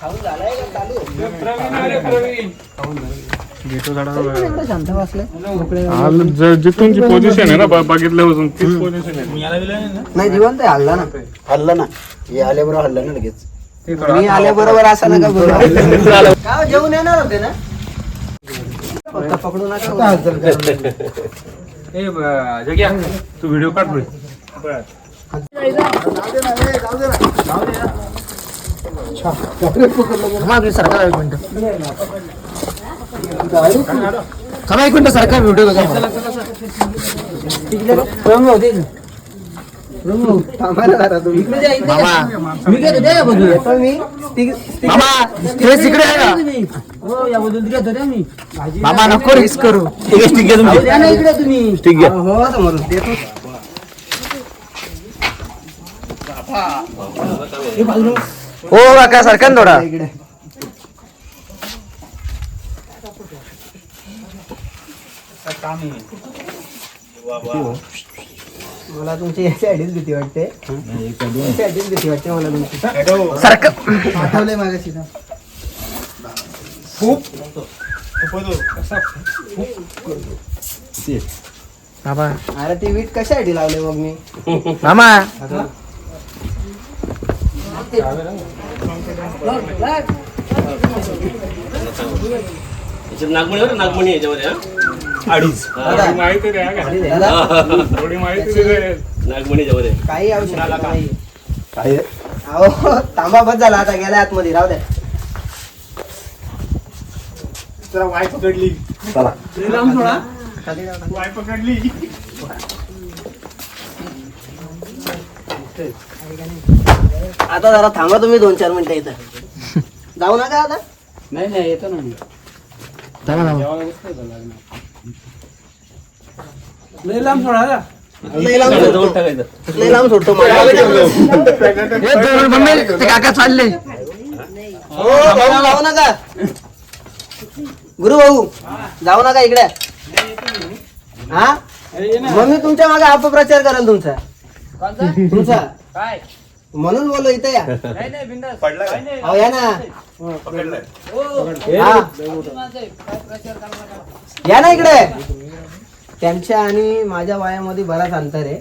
खाऊन झालाय का चालू? प्रवीण अरे प्रवीण एवढं शांत बसले. हाल- ज- जिथून जी पोझिशन आहे ना ब- बघितल्यापासून तीच पोझिशन आहे. नाही जिवंत आहे हल्ला ना. हल्ला ना. हे आल्याबरोबर हल्ला ना लगेच. मी आल्याबरोबर असं नका बोलू. का जेवण येणार होते ना? फक्त पकडू नका ए ब- जग्या तू व्हिडिओ काढ पुढे सरकार एक मिनिट. थांबा एक मिनिट सरकार व्हिडिओ मामा नको रिस्क करू. ठीक आहे ठीक आहे तुम्ही. ठीक आहे. हो समोर देतो हो काका सरकार थोडा? इकडे मला तुमची याची आधीच भीती वाटते. याची भीती वाटते मला तुमची. सारखं. आठवलंय मागाशी ना. बाबा. अरे ती वीट कशासाठी लावले मग मी? मामा. नागमणी बरं नागमणी याच्यामध्ये हा? अडीच. माहिती थोडी माहिती नागमणी याच्यामध्ये. काही आवश्यक नाही. अहो तांबा बस झाला. आता गेला आतमध्ये. राहू द्या. वाय पकडली. वाय पकडली. आता जरा थांबा तुम्ही दोन चार मिनिटं इथं. जाऊ नका आता. नाही नाही येतो ना मी. लय लांब सोडा ना. लय लांब सोडतो. जवळ टाकायचं. लय लांब सोडतो काका चालले. हो भाऊ जाऊ नका. गुरु भाऊ जाऊ नका इकडे. हा? मग मी तुमच्या मागे अपप्रचार करेल तुमचा. तुमचा. काय? म्हणून बोललो इथे या. नाही नाही बिंदास. अहो या ना. हा. या ना इकडे. त्यांच्या आणि माझ्या वयामध्ये बराच अंतर आहे.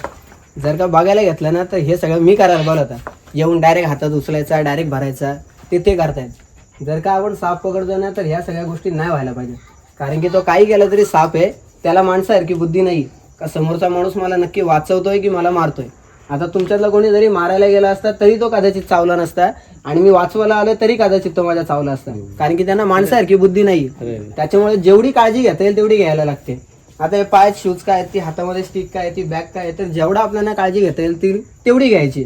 जर का बघायला घेतलं ना तर हे सगळं मी करायला बोलवता येऊन डायरेक्ट हातात उचलायचा डायरेक्ट भरायचा. ते ते करतायत. जर का आपण साप पकडतो ना तर ह्या सगळ्या गोष्टी नाही व्हायला पाहिजे कारण की तो काही केला तरी साप आहे. त्याला माणसासारखी बुद्धी नाही. का समोरचा माणूस मला नक्की वाचवतोय की मला मारतोय? आता तुमच्यातला कोणी जरी मारायला गेला असता तरी तो कदाचित चावला नसता. आणि मी वाचवायला आलो तरी कदाचित तो माझ्या चावला असता. कारण की त्यांना माणसासारखी बुद्धी नाही. त्याच्यामुळे जेवढी काळजी घेता येईल तेवढी घ्यायला लागते. आता हे पायात शूज काय आहेत, ती हातामध्ये स्टिक काय ती बॅग काय तर जेवढा आपल्याला काळजी घेता येईल ती तेवढी घ्यायची.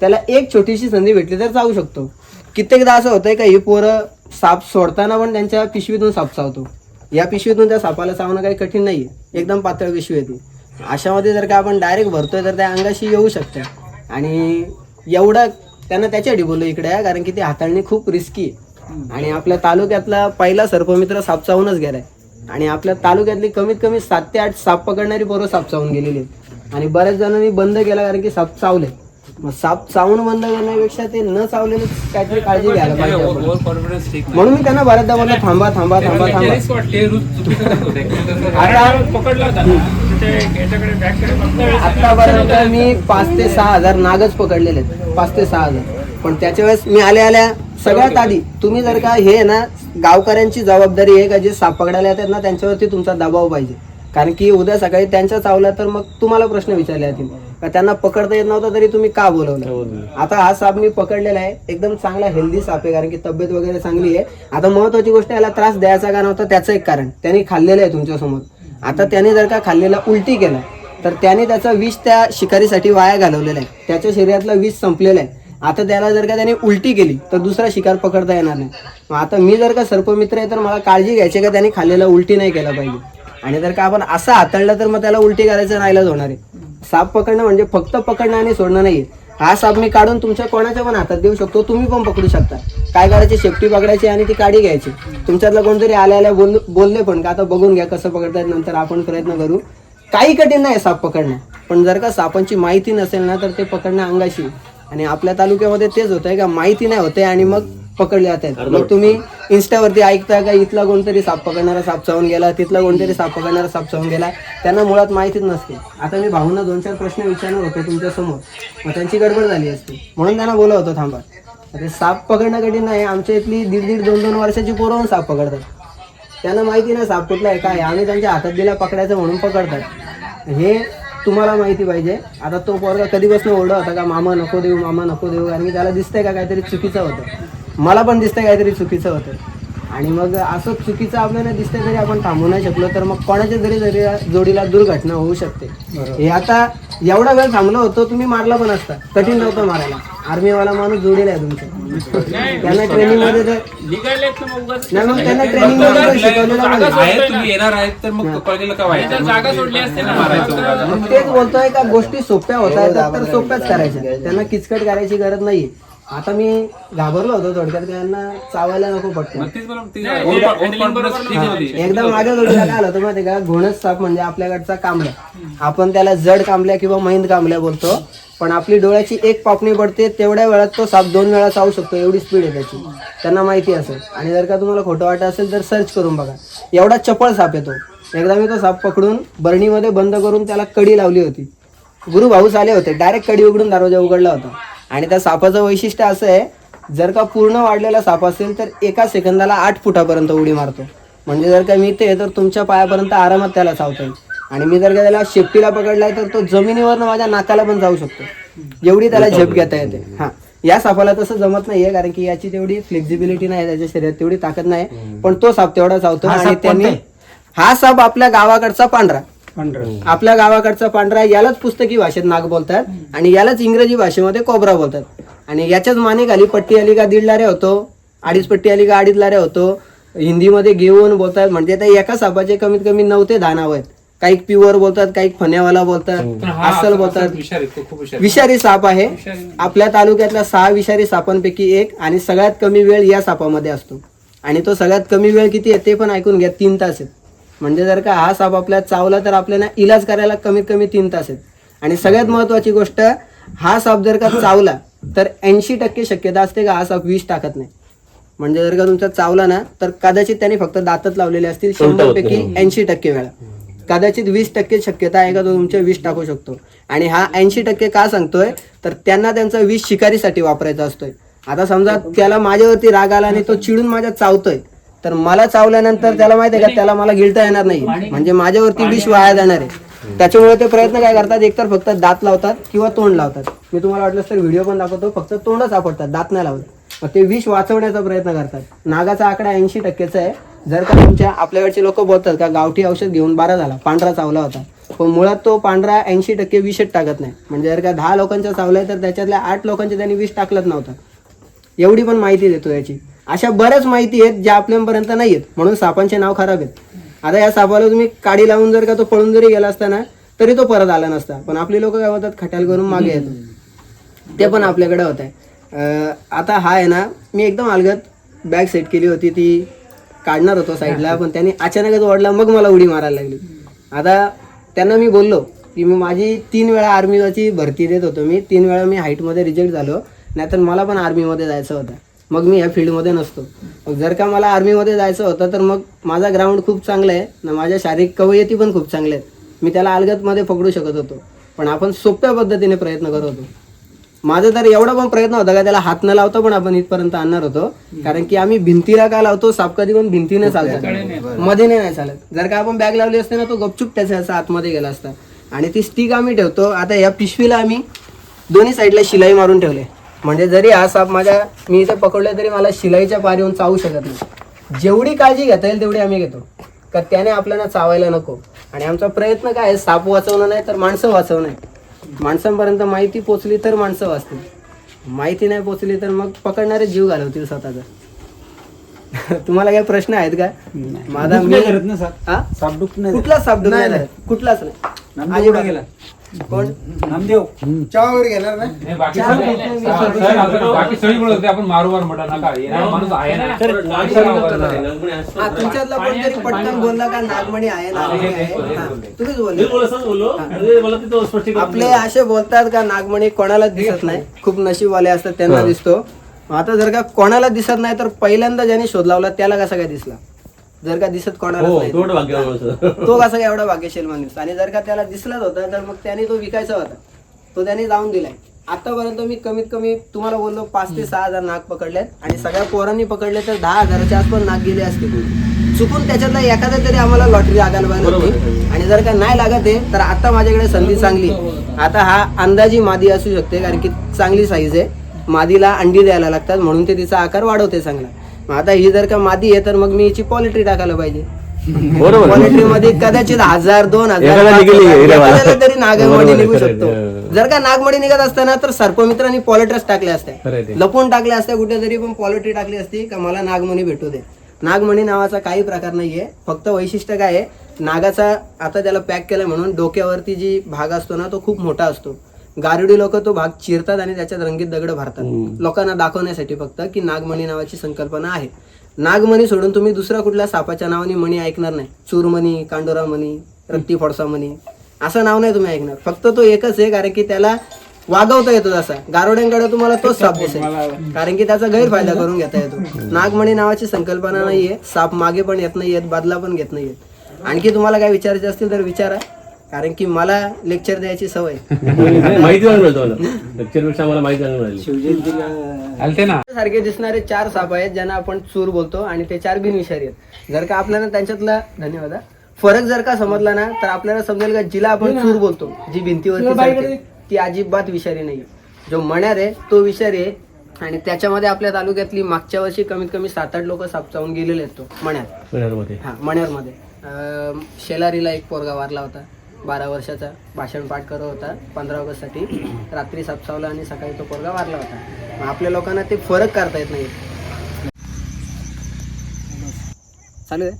त्याला एक छोटीशी संधी भेटली तर जाऊ शकतो. कित्येकदा असं होतंय का ही पोरं साप सोडताना पण त्यांच्या पिशवीतून साप चावतो. या पिशवीतून त्या सापाला चावणं काही कठीण नाही एकदम पातळ पिशवी आहे ती. अशामध्ये जर का आपण डायरेक्ट भरतोय तर त्या अंगाशी येऊ शकते आणि एवढं त्यांना त्याच्यासाठी बोललो इकडे आहे, कारण की ती हाताळणी खूप रिस्की आहे. आणि आपल्या तालुक्यातला पहिला सर्पमित्र साप चावूनच गेलाय. आणि आपल्या तालुक्यातली कमीत कमी सात ते आठ साप पकडणारी पोरं साप चावून गेलेली आणि बऱ्याच जणांनी बंद केला कारण की साप चावले. मग साप चावून बंद करण्यापेक्षा ते न चावलेलं काहीतरी काळजी घ्यायला पाहिजे म्हणून मी त्यांना बऱ्याचदा बोलतो थांबा थांबा थांबा थांबा. आतापर्यंत मी पाच ते सहा हजार नागच पकडलेले आहेत. पाच ते सहा हजार. पण त्याच्या वेळेस मी आल्या आल्या सगळ्यात आधी तुम्ही जर का हे ना गावकऱ्यांची जबाबदारी आहे का जे साप पकडायला येतात ना त्यांच्यावरती तुमचा दबाव पाहिजे. कारण की उद्या सकाळी त्यांच्या चावला तर मग तुम्हाला प्रश्न विचारले जातील. का त्यांना पकडता येत नव्हता तरी तुम्ही का बोलवलं? आता हा साप मी पकडलेला आहे. एकदम चांगला हेल्दी साप आहे कारण की तब्येत वगैरे चांगली आहे. आता महत्वाची गोष्ट याला त्रास द्यायचा का नव्हता त्याचं एक कारण. त्यांनी खाल्लेलं आहे तुमच्यासमोर. आता त्याने जर का खाल्लेला उलटी केला तर त्याने त्याचा विष त्या शिकारीसाठी वाया घालवलेला आहे. त्याच्या शरीरातलं विष संपलेलं आहे. आता त्याला जर का त्याने उलटी केली तर दुसरा शिकार पकडता येणार नाही. मग आता मी जर का सर्पमित्र आहे तर मला काळजी घ्यायची का त्याने खाल्लेला उलटी नाही केला पाहिजे? आणि जर का आपण असं हाताळलं तर मग त्याला उलटी करायचं नाहीलाच होणार आहे. साप पकडणं म्हणजे फक्त पकडणं आणि सोडणं नाही हा साप मी काढून तुमच्या कोणाच्या पण हातात देऊ शकतो तुम्ही पण पकडू शकता. काय करायची? शेपटी पकडायची आणि ती काढी घ्यायची. तुमच्यातलं कोणतरी आल्या आल्या बोल बोलले पण का आता बघून घ्या कसं पकडतात नंतर आपण प्रयत्न करू. काही कठीण नाही साप पकडणं. पण जर का सापांची माहिती नसेल ना तर ते पकडणं अंगाशी. आणि आपल्या तालुक्यामध्ये तेच होतंय का माहिती नाही होते आणि मग पकडले जातात. मग तुम्ही इन्स्टावरती ऐकता का इथला कोणतरी साप पकडणारा साप चावून गेला तिथला कोणतरी साप पकडणारा साप चावून गेला? त्यांना मुळात माहितीच नसते. आता मी भाऊंना दोन चार प्रश्न विचारणार होतो तुमच्यासमोर. मग त्यांची गडबड झाली असती. म्हणून त्यांना बोलत होतो थांबा. अरे साप पकडणं कठीण नाही. आमच्या इथली दीड दीड दोन दोन वर्षाची पोरं साप पकडतात. त्यांना माहिती नाही साप कुठला आहे काय. आम्ही त्यांच्या हातात दिला पकडायचं म्हणून पकडतात. हे तुम्हाला माहिती पाहिजे. आता तो पोरगा कधीपासून ओरडा होता का मामा नको देऊ मामा नको देऊ. कारण की त्याला दिसतंय का काहीतरी चुकीचं होतं. मला पण दिसतंय काहीतरी चुकीचं होतं. आणि मग असं चुकीचं आपल्याला दिसतंय तरी आपण थांबू नाही शकलो तर मग कोणाच्या तरी जरी जोडीला दुर्घटना होऊ शकते. हे आता एवढा वेळ थांबलो होतो तुम्ही मारला पण असता. कठीण नव्हतं मारायला. आर्मीवाला माणूस जोडीला आहे तुमच्या. त्यांना ट्रेनिंगमध्ये तर नाही मग त्यांना ट्रेनिंगमध्ये शिकवलेलं आहे. तुम्ही येणार आहेत तर मग कॉलेजला का व्हायचं जागा सोडली असते ना. मारायचं मग तेच बोलतोय का गोष्टी सोप्या होत आहेत तर सोप्याच करायच्या. त्यांना किचकट करायची गरज नाही आता मी घाबरलो होतो थोडक्यात की यांना चावायला नको पटकन. तेच ते ठीक होती. एकदा माझ्या जोडीला काय आलं होतं माहिती का? घोणस साप म्हणजे आपल्याकडचा कांबल्या आपण त्याला जड कांबल्या किंवा मैंद कांबल्या बोलतो पण आपली डोळ्याची एक पापणी पडते तेवढ्या वेळात तो साप दोन वेळा चावू शकतो एवढी स्पीड आहे त्याची. त्यांना माहिती असेल. आणि जर का तुम्हाला खोटं वाटत असेल तर सर्च करून बघा. एवढा चपळ साप येतो. एकदा मी तो साप पकडून बरणीमध्ये बंद करून त्याला कडी लावली होती. गुरु भाऊस आले होते. डायरेक्ट कडी उघडून दरवाजा उघडला होता. आणि त्या सापाचं वैशिष्ट्य असं आहे जर का पूर्ण वाढलेला साप असेल तर एका सेकंदाला आठ फुटापर्यंत उडी मारतो. म्हणजे जर का मी ते तर तुमच्या पायापर्यंत आरामात त्याला चावता आणि मी जर का त्याला शेपटीला पकडलाय तर तो जमिनीवरनं माझ्या नाकाला पण जाऊ शकतो. एवढी त्याला झेप घेता येते. हा. या सापाला तसं जमत नाहीये कारण की याची तेवढी फ्लेक्झिबिलिटी नाही त्याच्या शरीरात तेवढी ताकद नाही. पण तो साप तेवढा चावतो आणि त्यांनी हा साप आपल्या गावाकडचा पांढरा. आपल्या गावाकडचा पांढरा यालाच पुस्तकी भाषेत नाग बोलतात आणि यालाच इंग्रजी भाषेमध्ये कोबरा बोलतात. आणि याच्याच माने खाली पट्टी आली का दीड लारे होतो अडीच पट्टी आली का अडीच लारे होतो. हिंदीमध्ये घेऊन बोलतात म्हणजे त्या एका सापाचे कमीत कमी नऊ ते दहा नाव आहेत. काही प्युअर बोलतात काही फण्यावाला बोलतात हा. अस्सल असा- बोलतात. असाच विषारी तो खूप विषारी. विषारी साप आहे. आपल्या तालुक्यातल्या सहा विषारी सापांपैकी एक आणि सगळ्यात कमी वेळ या सापामध्ये असतो. आणि तो सगळ्यात कमी वेळ किती आहे ते पण ऐकून घ्या तीन तास आहेत. म्हणजे जर का हा साप आपल्याला चावला तर आपल्याला इलाज करायला कमीत कमी तीन तास आहेत. आणि सगळ्यात महत्वाची गोष्ट हा साप जर का चावला तर ऐंशी टक्के शक्यता असते का हा साप विष टाकत नाही. म्हणजे जर का तुमचा चावला ना तर कदाचित त्यांनी फक्त दातच लावलेले असतील शंभर पैकी ऐंशी टक्के वेळा. कदाचित वीस टक्के शक्यता आहे का तो तुमचे विष टाकू शकतो. आणि हा ऐंशी टक्के का सांगतोय तर त्यांना त्यांचा विष शिकारीसाठी वापरायचा असतोय. आता समजा त्याला माझ्यावरती राग आला आणि तो चिडून माझ्या चावतोय तर मला चावल्यानंतर त्याला माहिती आहे का त्याला मला गिळता येणार नाही. म्हणजे माझ्यावरती विष वाया जाणार आहे. त्याच्यामुळे ते प्रयत्न काय करतात एकतर फक्त दात लावतात किंवा तोंड लावतात. मी तुम्हाला वाटलं तर व्हिडिओ पण दाखवतो फक्त तोंडच सापडतात दात नाही लावत. मग ते विष वाचवण्याचा प्रयत्न करतात. नागाचा आकडा ऐंशी टक्केचा आहे. जर का तुमच्या आपल्याकडचे लोक बोलतात का गावठी औषध घेऊन बारा झाला पांढरा चावला होता. पण मुळात तो पांढरा ऐंशी टक्के विषच टाकत नाही. म्हणजे जर का दहा लोकांच्या चावलाय तर त्याच्यातल्या आठ लोकांचे त्यांनी विष टाकलंच नव्हतं. एवढी पण माहिती देतो याची. अशा बऱ्याच माहिती आहेत ज्या आपल्यापर्यंत नाही आहेत म्हणून सापांचे नाव खराब आहेत. आता या सापाला तुम्ही काडी लावून जर का तो पळून जरी गेला असता ना तरी तो परत आला नसता. पण आपली लोक काय होतात? खट्याल करून मागे येतो ते पण आपल्याकडे होत आहे आता हा आहे ना मी एकदम अलगत बॅग सेट केली होती. ती काढणार होतो साईडला पण त्यांनी अचानकच ओढला मग मला उडी मारायला लागली. आता त्यांना मी बोललो की मी माझी तीन वेळा आर्मीची भरती देत होतो मी. तीन वेळा मी हाईटमध्ये रिजेक्ट झालो. नाहीतर मला पण आर्मीमध्ये जायचं होतं. मग मी या फील्डमध्ये नसतो. मग जर का मला आर्मीमध्ये जायचं होतं तर मग माझा ग्राउंड खूप चांगला आहे. ना माझ्या शारीरिक कवयती पण खूप चांगल्या आहेत. मी त्याला अलगतमध्ये पकडू शकत होतो. पण आपण सोप्या पद्धतीने प्रयत्न करत होतो. माझा तर एवढा पण प्रयत्न होता का त्याला हात न लावता पण आपण इथपर्यंत आणणार होतो. कारण की आम्ही भिंतीला का लावतो साप कधी पण भिंतीने चालतात मध्ये नाही चालत. जर का आपण बॅग लावली असते ना तो गपचूप त्याच्या असा आतमध्ये गेला असता. आणि ती स्टिक आम्ही ठेवतो. आता या पिशवीला आम्ही दोन्ही साईडला शिलाई मारून ठेवले. म्हणजे जरी हा साप माझ्या मी इथे पकडले तरी मला शिलाईच्या पार येऊन चावू शकत नाही. जेवढी काळजी घेता येईल तेवढी आम्ही घेतो. का त्याने आपल्याला चावायला नको. आणि आमचा प्रयत्न काय आहे? साप वाचवणं नाही तर माणसं वाचवणं आहे माणसांपर्यंत माहिती पोचली तर माणसं वाचतील. माहिती नाही पोचली तर मग पकडणारे जीव घालवतील स्वतःचा. तुम्हाला काही प्रश्न आहेत का? माझा मी? कुठला साप डुकणार नाही कुठलाच नाही. अजिबात. कोण चहावर घेणार ना हे बाकी सगळे- बाकी सगळी बोलत होते आपण म्हटलं नका येणार माणूस आहे ना. माणसाला वगैरे. आहे. नागमणी असतो हा तुमच्यातला कोणतरी पटकन बोलला का नागमणी आहे नागमणी आहे हा, तुम्हीच मी बोलले बोल असंच बोललो अरे मला तिथं स्पष्टीकरण आपले असे बोलतात का नागमणी कोणालाच दिसत नाही? खूप नशीबवाले असतात त्यांना दिसतो. आता जर का कोणाला दिसत नाही तर पहिल्यांदा ज्याने शोध लावला त्याला कसा काय दिसला? जर का दिसत कोणाला हो तो कसा काय एवढा भाग्यशील माणूस. आणि जर का त्याला दिसलाच होता तर मग त्याने तो विकायचा होता. तो त्याने जाऊन दिलाय. आतापर्यंत मी कमीत कमी तुम्हाला बोललो पाच ते सहा हजार नाग पकडलेत. आणि सगळ्या पोरांनी पकडले तर दहा हजाराच्या आसपास नाग गेले असते चुकून त्याच्यातला एखादा तरी आम्हाला लॉटरी लागायला पाहिजे आणि जर का नाही लागत आहे तर आता माझ्याकडे संधी चांगली. आता हा अंदाजी मादी असू शकते कारण की चांगली साईज आहे. मादीला अंडी द्यायला लागतात म्हणून ते तिचा आकार वाढवते चांगला. मग आता ही जर का मादी आहे तर मग मी हिची पॉलिट्री टाकायला पाहिजे. बरोबर. क्वालिटी मध्ये कदाचित हजार दोन हजार एखादा पाच निघेल हजार, हिरावाला. एखाद्याला तरी बरोबर, निघू शकतो. जर का नागमणी निघत असताना तर सर्पमित्रांनी पॉलिट्रस टाकले खरं आहे असते ते. लपून टाकले असते कुठेतरी पण पॉलिट्री टाकली असती का मला नागमणी भेटू दे. नागमणी नावाचा काही प्रकार नाहीये. फक्त वैशिष्ट्य काय आहे नागाचा आता त्याला पॅक केलं म्हणून डोक्यावरती जी भाग असतो ना तो खूप मोठा असतो. गारुडी लोक तो भाग चिरतात आणि त्याच्यात रंगीत दगड भरतात. लोकांना दाखवण्यासाठी फक्त की नागमणी नावाची संकल्पना आहे. नागमणी सोडून तुम्ही दुसऱ्या कुठल्या सापाच्या नावाने मणी ऐकणार नाही. चूरमणी कांडोरा मणी रक्ती फोडसा मणी असं नाव नाही तुम्ही ऐकणार. फक्त तो एकच आहे कारण की त्याला वागवता येतो तसा. गारोड्यांकडे तुम्हाला तोच साप दिसेल. कारण की त्याचा गैरफायदा करून घेता येतो. नागमणी नावाची संकल्पना नाहीये. साप मागे पण येत नाहीयेत बादला पण घेत नाहीयेत. आणखी तुम्हाला काय विचारायचे असतील तर विचारा. कारण की मला लेक्चर द्यायची सवय. माहिती चांगली मिळतो मला. लेक्चरपेक्षा मला माहिती मिळाली. ना. सारखे दिसणारे चार साप आहेत ज्यांना आपण चूर बोलतो आणि ते चार बिनविषारी आहेत. जर का आपल्याला त्यांच्यातला धन्यवाद हा. फरक जर का समजला ना तर आपल्याला समजेल का जिला आपण चूर बोलतो? जी भिंतीवरती ती अजिबात विषारी नाही जो मण्यार आहे तो विषारी आहे. आणि त्याच्यामध्ये आपल्या तालुक्यातली मागच्या वर्षी कमीत कमी सात आठ लोक साप चावून गेलेले आहेत तो मण्यार. हा मण्यारमध्ये. अं, शेलारीला एक पोरगा वारला होता. बारा वर्षाचा भाषण पाठ करत होता. पंधरा ऑगस्टसाठी रात्री साप आणि सकाळी तो पोरगा वारला होता. मग आपल्या लोकांना ते फरक करता येत नाही. चालू आहे.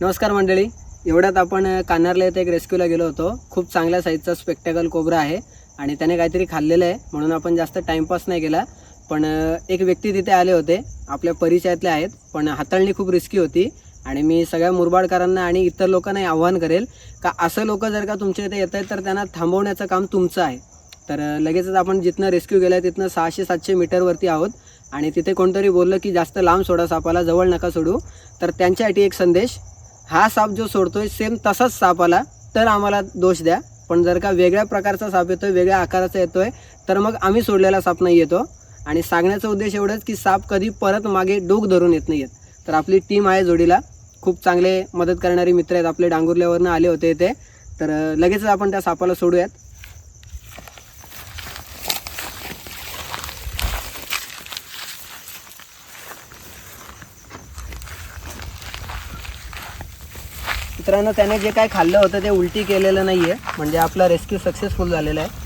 नमस्कार मंडळी. एवढ्यात आपण कानारला येथे एक रेस्क्यूला गेलो होतो. खूप चांगल्या साईजचा स्पेक्टॅकल कोबरा आहे. आणि त्याने काहीतरी खाल्लेलं आहे. म्हणून आपण जास्त टाइमपास नाही केला. पण एक व्यक्ती तिथे आले होते. आपल्या परिचयातले आहेत. पण हाताळणी खूप रिस्की होती. आणि मी सगळ्या मुरबाडकरांना आणि इतर लोकांनाही आव्हान करेल का असं लोक जर का तुमच्या इथे येत आहेत तर त्यांना थांबवण्याचं काम तुमचं आहे. तर लगेचच आपण जिथनं रेस्क्यू गेलं तिथनं सहाशे सातशे मीटरवरती आहोत. आणि तिथे कोणतरी बोललं की जास्त लांब सोडा सापाला जवळ नका सोडू. तर त्यांच्यासाठी एक संदेश हा साप जो सोडतोय सेम तसाच साप आला तर आम्हाला दोष द्या. पण जर का वेगळ्या प्रकारचा साप येतोय वेगळ्या आकाराचा येतोय तर मग आम्ही सोडलेला साप नाही येतो. आणि सांगण्याचा उद्देश एवढंच की साप कधी परत मागे डोक धरून येत नाही तर आपली टीम आहे जोडीला. खूप चांगले मदत करणारे मित्र आहेत. आपले डांगुर्ल्यावरनं आले होते ते तर लगेचच आपण त्या सापाला सोडूयात. मित्रांनो त्याने जे काय खाल्लं होतं ते उलटी केलेलं नाही आहे म्हणजे आपला रेस्क्यू सक्सेसफुल झालेला आहे.